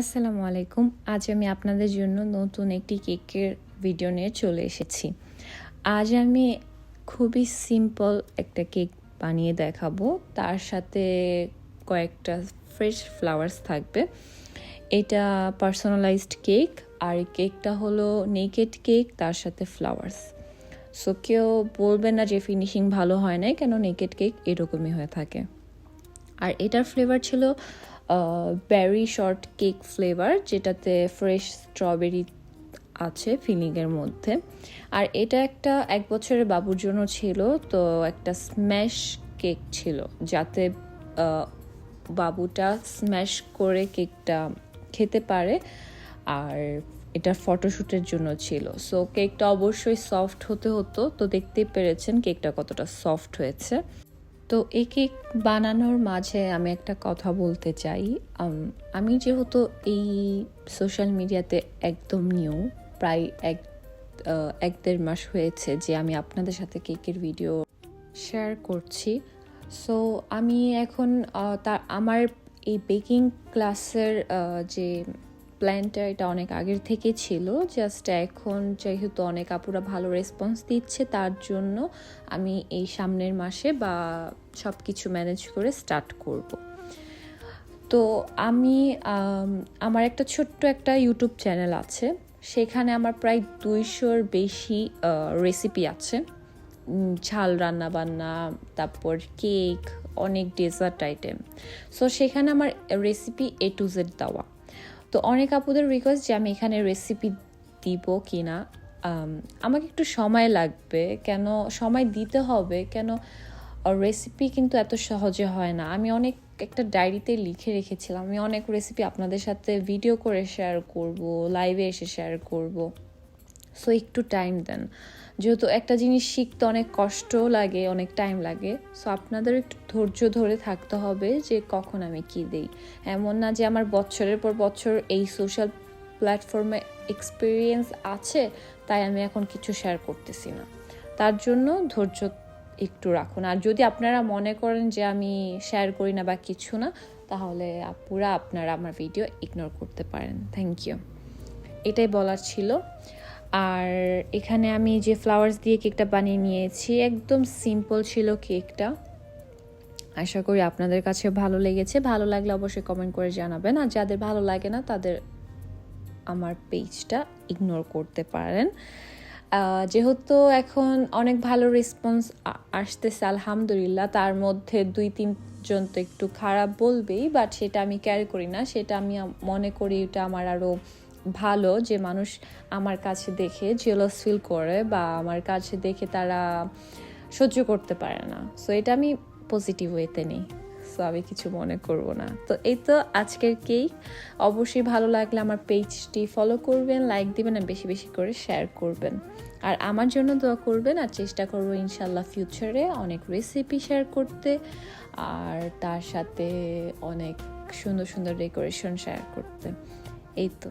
আসসালামু আলাইকুম। আজ আমি আপনাদের জন্য নতুন একটি কেকের ভিডিও নিয়ে চলে এসেছি। আজ আমি খুবই সিম্পল একটা কেক বানিয়ে দেখাবো। তার সাথে কয়েকটা ফ্রেশ ফ্লাওয়ার্স থাকবে। এটা পার্সোনালাইজড কেক আর কেকটা হলো নেকেড কেক তার সাথে ফ্লাওয়ার্স সো কেউ বলবে না যে ফিনিশিং ভালো হয় নাই, কেন নেকেড কেক এরকমই হয়ে থাকে। আর এটার ফ্লেভার ছিল ব্যারি শর্ট কেক ফ্লেভার যেটাতে ফ্রেশ স্ট্রবেরি আছে ফিলিংয়ের মধ্যে। আর এটা একটা এক বছরের বাবুর জন্য ছিল, তো একটা স্ম্যাশ কেক ছিল, যাতে বাবুটা স্ম্যাশ করে কেকটা খেতে পারে। আর এটা ফটোশ্যুটের জন্য ছিল। সো কেকটা অবশ্যই সফট হতে হতো, তো দেখতেই পেরেছেন কেকটা কতটা সফট হয়েছে। তো এই কেক বানানোর মাঝে আমি একটা কথা বলতে চাই। আমি যেহেতু এই সোশ্যাল মিডিয়াতে একদম নিউ প্রায় এক এক দেড় মাস হয়েছে যে আমি আপনাদের সাথে কেকের ভিডিও শেয়ার করছি। সো আমি এখন তার, আমার এই বেকিং ক্লাসের যে প্ল্যানটা এটা অনেক আগের থেকে ছিল জাস্ট এখন যেহেতু অনেক আপুরা ভালো রেসপন্স দিচ্ছে, তার জন্য আমি এই সামনের মাসে বা সব কিছু ম্যানেজ করে স্টার্ট করব। তো আমি আমার একটা ছোট্ট একটা ইউটিউব চ্যানেল আছে, সেখানে আমার প্রায় দুইশোর বেশি রেসিপি আছে। ঝাল রান্না বান্না তারপর কেক অনেক ডেজার্ট আইটেম সো সেখানে আমার রেসিপি এ টু জেড দেওয়া। তো অনেক আপুদের রিকোয়েস্ট যে আমি এখানে রেসিপি দিব কি না আমাকে একটু সময় লাগবে। কেন, সময় দিতে হবে? কেন রেসিপি কিন্তু এত সহজে হয় না। আমি অনেক একটা ডায়েরিতে লিখে রেখেছিলাম। আমি অনেক রেসিপি আপনাদের সাথে ভিডিও করে শেয়ার করব লাইভে এসে শেয়ার করব। সো একটু টাইম দেন। যেহেতু একটা জিনিস শিখতে অনেক কষ্টও লাগে, অনেক টাইম লাগে সো আপনাদের একটু ধৈর্য ধরে থাকতে হবে যে কখন আমি কি দেই। এমন না যে আমার বছরের পর বছর এই সোশ্যাল প্ল্যাটফর্মে এক্সপিরিয়েন্স আছে, তাই আমি এখন কিছু শেয়ার করতেছি না। তার জন্য ধৈর্য একটু রাখুন। আর যদি আপনারা মনে করেন যে আমি শেয়ার করি না বা কিছু না, তাহলে আপুরা আপনারা আমার ভিডিও ইগনোর করতে পারেন। থ্যাংক ইউ এটাই বলার ছিল। আর এখানে আমি যে ফ্লাওয়ার্স দিয়ে কেকটা বানিয়ে নিয়েছি, একদম সিম্পল ছিল কেকটা আশা করি আপনাদের কাছে ভালো লেগেছে। ভালো লাগলে অবশ্যই কমেন্ট করে জানাবেন। আর যাদের ভালো লাগে না, তাদের আমার পেজটা ইগনোর করতে পারেন। যেহেতু এখন অনেক ভালো রেসপন্স আসতেছে, আলহামদুলিল্লাহ। তার মধ্যে দুই তিনজন তো একটু খারাপ বলবেই বাট সেটা আমি ক্যারি করি না। সেটা আমি মনে করি এটা আমার আরও ভালো যে মানুষ আমার কাছে দেখে জেলাস ফিল করে বা আমার কাছে দেখে তারা সহ্য করতে পারে না। সো এটা আমি পজিটিভ ওয়েতে নেই। সো আমি কিছু মনে করব না। তো, এই তো আজকের কেক অবশ্যই ভালো লাগলে আমার পেজটি ফলো করবেন লাইক দিবেন আর বেশি বেশি করে শেয়ার করবেন। আর আমার জন্য দোয়া করবেন আর চেষ্টা করব ইনশাল্লাহ ফিউচারে অনেক রেসিপি শেয়ার করতে আর তার সাথে অনেক সুন্দর সুন্দর ডেকোরেশন শেয়ার করতে। এই তো।